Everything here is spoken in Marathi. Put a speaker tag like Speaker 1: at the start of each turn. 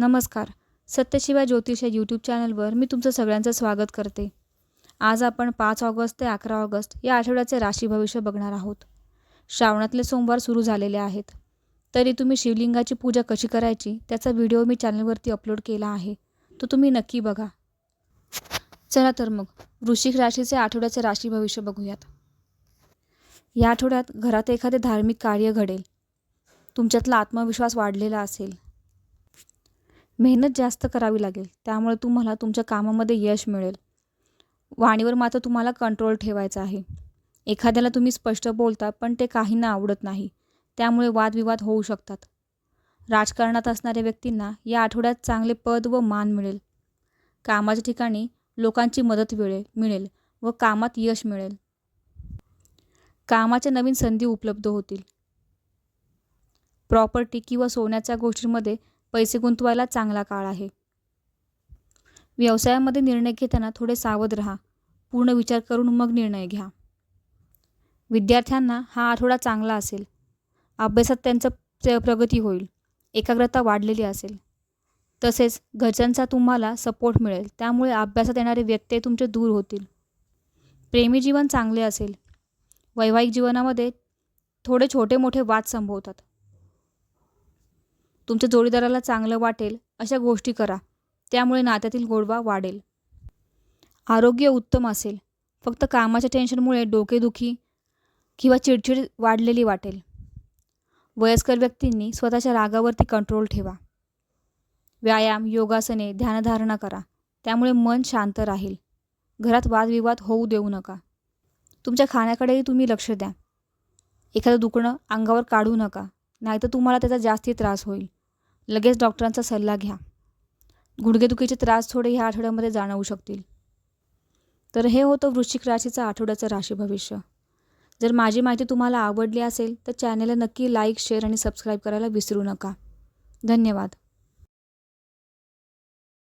Speaker 1: नमस्कार. सत्यशिवा ज्योतिष या यूट्यूब चॅनलवर मी तुमचं सगळ्यांचं स्वागत करते. आज आपण पाच ऑगस्ट ते अकरा ऑगस्ट या आठवड्याचे राशी भविष्य बघणार आहोत. श्रावणातले सोमवार सुरू झालेले आहेत. तरी तुम्ही शिवलिंगाची पूजा कशी करायची त्याचा व्हिडिओ मी चॅनलवरती अपलोड केला आहे. तो तुम्ही नक्की बघा. चला तर मग वृश्चिक राशीचे आठवड्याचे राशी भविष्य बघूयात. या आठवड्यात घरात एखादे धार्मिक कार्य घडेल. तुमच्यातला आत्मविश्वास वाढलेला असेल. मेहनत जास्त करावी लागेल. त्यामुळे तुम्हाला तुमच्या कामामध्ये यश मिळेल. वाणीवर मात्र तुम्हाला कंट्रोल ठेवायचा आहे. एखाद्याला तुम्ही स्पष्ट बोलता पण ते काहींना आवडत नाही. त्यामुळे वादविवाद होऊ शकतात. राजकारणात असणाऱ्या व्यक्तींना या आठवड्यात चांगले पद व मान मिळेल. कामाच्या ठिकाणी लोकांची मदत मिळेल मिळेल व कामात यश मिळेल. कामाच्या नवीन संधी उपलब्ध होतील. प्रॉपर्टी किंवा सोन्याच्या गोष्टींमध्ये पैसे गुंतवायला चांगला काळ आहे. व्यवसायामध्ये निर्णय घेताना थोडे सावध राहा. पूर्ण विचार करून मग निर्णय घ्या. विद्यार्थ्यांना हा आठवडा चांगला असेल. अभ्यासात त्यांचं प्रगती होईल. एकाग्रता वाढलेली असेल. तसेच घरच्यांचा तुम्हाला सपोर्ट मिळेल. त्यामुळे अभ्यासात येणारे व्यत्यय तुमचे दूर होतील. प्रेमी जीवन चांगले असेल. वैवाहिक जीवनामध्ये थोडे छोटे मोठे वाद संभवतात. तुमच्या जोडीदाराला चांगलं वाटेल अशा गोष्टी करा. त्यामुळे नात्यातील गोडवा वाढेल. आरोग्य उत्तम असेल. फक्त कामाच्या टेन्शनमुळे डोकेदुखी किंवा चिडचिड वाढलेली वाटेल. वयस्कर व्यक्तींनी स्वतःच्या रागावरती कंट्रोल ठेवा. व्यायाम योगासने ध्यानधारणा करा. त्यामुळे मन शांत राहील. घरात वादविवाद होऊ देऊ नका. तुमच्या खाण्याकडेही तुम्ही लक्ष द्या. एखादं दुखणं अंगावर काढू नका. नाहीतर तुम्हाला त्याचा जास्ती त्रास होईल. लगेच डॉक्टरांचा सल्ला घ्या. गुडघेदुखीचे त्रास थोडे ह्या आठवड्यामध्ये जाणवू शकतील. तर हे होतं वृश्चिक राशीचं आठवड्याचं राशी भविष्य. जर माझी माहिती तुम्हाला आवडली असेल तर चॅनलला नक्की लाईक शेअर आणि सबस्क्राईब करायला विसरू नका. धन्यवाद.